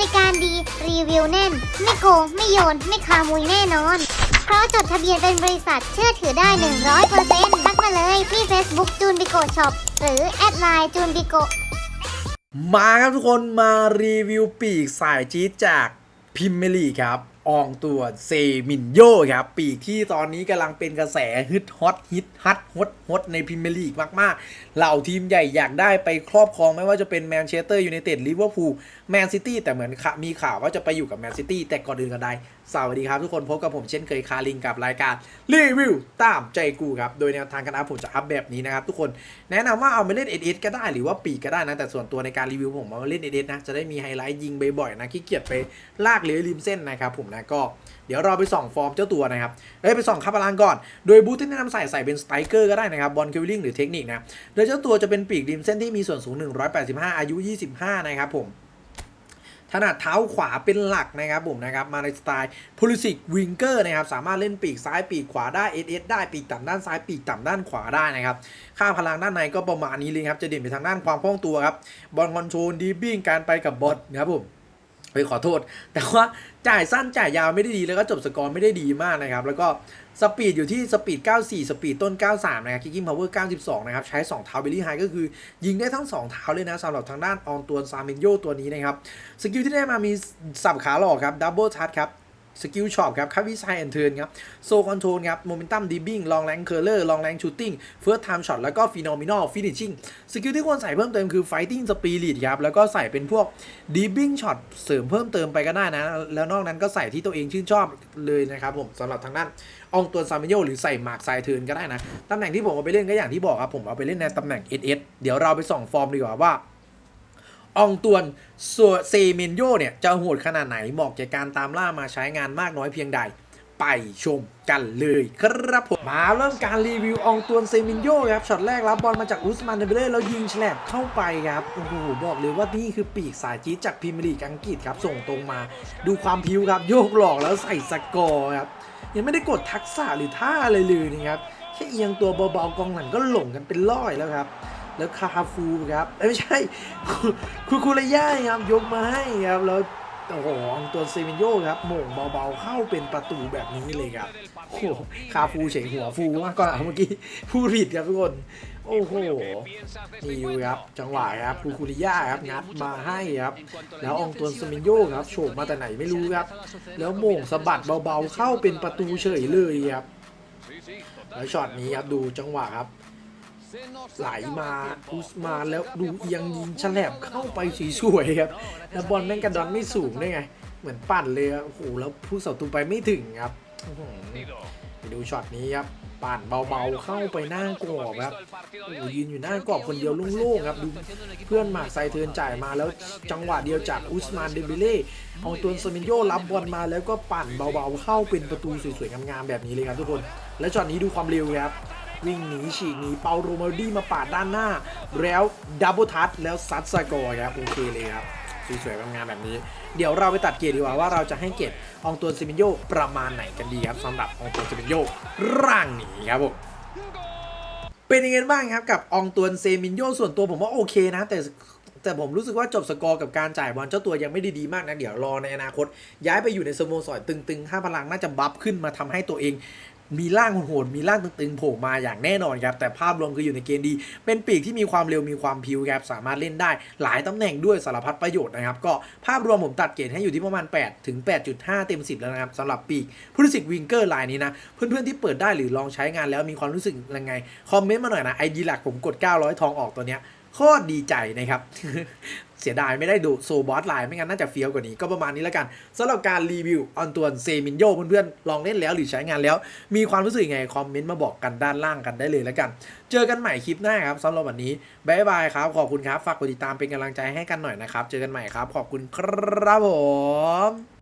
ริการดี รีวิวแน่น ไม่โกง ไม่โยน ไม่ขามุยแน่นอน เพราะจดทะเบียนเป็นบริษัทเชื่อถือได้ 100%ทักมาเลยที่ Facebook จูนบิโกช็อปหรือแอดไลน์จูนบิโกมาครับทุกคนมารีวิวปีกสายจี๊ดจากพิมเมลีครับ อองตัวเซมินโยครับปีกที่ตอนนี้กำลังเป็นกระแสฮึดฮอตฮิตฮัตฮอตฮอตในพิมเมียร์ลีกมากๆ เหล่าทีมใหญ่อยากได้ไปครอบครองไม่ว่าจะเป็นแมนเชสเตอร์ยูไนเต็ดลิเวอร์พูลแมนซิตี้แต่เหมือนข่ามีข่าวว่าจะไปอยู่กับแมนซิตี้แต่ก่อนอื่นกันใดสวัสดีครับทุกคนพบกับผมเช่นเคยคาริงกับรายการรีวิวตามใจกูครับ โดยแนวทางการอัพผมจะอัพแบบนี้นะครับทุกคนแนะนำว่าเอามาเล่นเอเอก็ได้หรือว่าปีกก็ได้นะ แต่ส่วนตัวในการรีวิวผมเอามาเล่นเอเอนะจะได้มีไฮไลท์ยิงบ่อยๆนะขี้เกียจไปลากเลื้อยริมเส้นนะครับผมนะก็เดี๋ยวเราไปส่องฟอร์มเจ้าตัวนะครับเอ้ยไปส่องคาบาลานก่อน โดยบูธที่แนะนำใส่ใส่เป็นสไตรเกอร์ก็ได้นะครับบอลคิวลิงหรือเทคนิคนะโดยเจ้าตัวจะเป็นปีกริมเส้นที่มีส่วนสูง 185 อายุ 25 นะครับผมถนัดเท้าขวาเป็นหลักนะครับผมนะครับมาในสไตล์ Pulisic Winger นะครับสามารถเล่นปีกซ้ายปีกขวาได้ SS ได้ปีกต่ำด้านซ้ายปีกต่ำด้านขวาได้นะครับค่าพลังด้านในก็ประมาณนี้เลยครับจะเด่นไปทางด้านความคล่องตัวครับบอลคอนโทรลดีบิ้งการไปกับบอลนะครับผม ไปขอโทษ แต่ว่าจ่ายสั้นจ่ายยาวไม่ได้ดีแล้วก็จบสกอร์ไม่ได้ดีมากนะครับ แล้วก็สปีดอยู่ที่สปีด 94 สปีดต้น 93 นะครับคิกกิ้งพาวเวอร์ 92 นะครับ ใช้ 2 เท้าเบลลี่ไฮก็คือ ยิงได้ทั้ง 2 เท้าเลยนะสำหรับทางด้านออนตัวซาเมนโยตัวนี้นะครับ สกิลที่ได้มามีสับขาหลอกครับดับเบิลทัชครับ สกิลช็อปครับคับวิไซแอนเทิร์นครับโซคอนโทรลครับโมเมนตัมดีบิ้งลองแรงเคอร์เลอร์ลองแรงชูตติ้งเฟิร์สไทม์ช็อตแล้วก็ฟีนอมินอลฟินิชชิ่งสกิลที่ควรใส่เพิ่มเติมคือไฟติ้งสปีริตครับแล้วก็ใส่เป็นพวกดีบิ้งช็อตเสริมเพิ่มเติมไปก็ได้นะ แล้วนอกนั้นก็ใส่ที่ตัวเองชื่นชอบเลยนะครับผมสำหรับทางด้านอองตัวซามิโยหรือใส่หมากไซเทิร์นก็ได้นะตำแหน่งที่ผมเอาไปเล่นก็อย่างที่บอกครับผมเอาไปเล่นในตำแหน่ง SS เดี๋ยวเราไปส่องฟอร์มดีกว่าว่า องตวนส่วนเซเมนโยเนี่ยจะโหดขนาดไหนเหมาะแก่การตามล่ามาใช้งานมากน้อยเพียงใด ไปชมกันเลยครับผม มาเริ่มการรีวิวองตวนเซมินโยครับช็อตแรกรับบอลมาจากอุสมานเดเบเล่แล้วยิงแฉลบเข้าไปครับโอ้โหบอกเลยว่านี่คือปีกสายจี๊ดจากพรีเมียร์ลีกอังกฤษครับส่งตรงมา ดูความพิ้วครับโยกหลอกแล้วใส่สกอร์ครับยังไม่ได้กดทักษะหรือท่าอะไรเลยนะครับแค่เอียงตัวเบาๆกองหลังก็หลงกันเป็นร้อยแล้วครับ แล้วคาฟูครับไม่ใช่คูคูระย่าครับยกมาให้ครับแล้วโอ้โหอองตัวเซมิโยครับโม่งเบาๆเข้าเป็นประตูแบบนี้เลยครับโอ้โหคาฟูเฉยหัวฟูมากกว่าเมื่อกี้พูดผิดครับทุกคนโอ้โหนี่ดูครับ จังหวะครับคูคูริยาครับงัดมาให้ครับ แล้วองตัวเซมิโยครับโฉบมาแต่ไหนไม่รู้ครับ แล้วโม่งสะบัดเบาๆเข้าเป็นประตูเฉยเลยครับแล้วช็อตนี้ครับดูจังหวะครับ ไหลมาอุสมานแล้วดูเอียงยิงฉลบเข้าไปสวยๆครับแล้วบอลแม่งกระดอนไม่สูงได้ไง เหมือนปั่นเลยอะโอ้โหแล้วผู้เสาตูไปไม่ถึงครับไปดูช็อตนี้ครับปั่นเบาๆเข้าไปหน้ากรอบครับโอ้ยืนอยู่หน้ากรอบคนเดียวโล่งๆครับดูเพื่อนหมากไซเทินจ่ายมาแล้วจังหวะเดียวจากอุสมานเดมเบเล่เอาตัวสมินโยรับบอลมาแล้วก็ปั่นเบาๆเข้าเป็นประตูสวยๆงามๆแบบนี้เลยครับทุกคน และช็อตนี้ดูความเร็วครับ วิ่งหนีฉีกหนีเปาโรมาดี้มาปาดด้านหน้า แล้วดับเบิลทัชแล้วซัดสกอร์ครับโอเคเลยครับสวยๆงามแบบนี้ เดี๋ยวเราไปตัดเกรดดีกว่าว่าเราจะให้เกรดอองตัวซิมิโยประมาณไหนกันดีครับสำหรับองตัวซิมิโยร่างนี้ครับผมเป็นยังไงบ้างครับกับอองตวนเซมินโยส่วนตัวผมว่าโอเคนะ แต่แต่ผมรู้สึกว่าจบสกอร์กับการจ่ายบอลเจ้าตัวยังไม่ได้ดีมากนะ เดี๋ยวรอในอนาคต ย้ายไปอยู่ในสโมสรตึงๆห้าพลังน่าจะบัฟขึ้นมาทำให้ตัวเอง มีร่างโหดมีร่างตึงๆโผล่มาอย่างแน่นอนครับ แต่ภาพรวมคืออยู่ในเกณฑ์ดี เป็นปีกที่มีความเร็วมีความพิวครับ สามารถเล่นได้หลายตำแหน่งด้วยสารพัดประโยชน์นะครับ ก็ภาพรวมผมตัดเกรดให้อยู่ที่ประมาณ 8 ถึง 8.5 เต็ม 10 แล้วนะครับสำหรับปีกผู้รู้สึกวิงเกอร์ลายนี้นะ เพื่อนๆที่เปิดได้หรือลองใช้งานแล้วมีความรู้สึกยังไง คอมเมนต์มาหน่อยนะไอดีหลักผมกด 900 ทองออกตัวเนี้ยโคตรดีใจนะครับ เสียดายไม่ได้ดูโซบอสไลน์ไม่งั้นน่าจะเฟี้ยวกว่านี้ก็ประมาณนี้แล้วกันสำหรับการรีวิวออนตัวเซมินโยเพื่อนๆลองเล่นแล้วหรือใช้งานแล้ว มีความรู้สึกยังไงคอมเมนต์มาบอกกันด้านล่างกันได้เลยแล้วกัน เจอกันใหม่คลิปหน้าครับสำหรับวันนี้บายบายครับ ขอบคุณครับฝากกดติดตามเป็นกำลังใจให้กันหน่อยนะครับ เจอกันใหม่ครับ ขอบคุณครับผม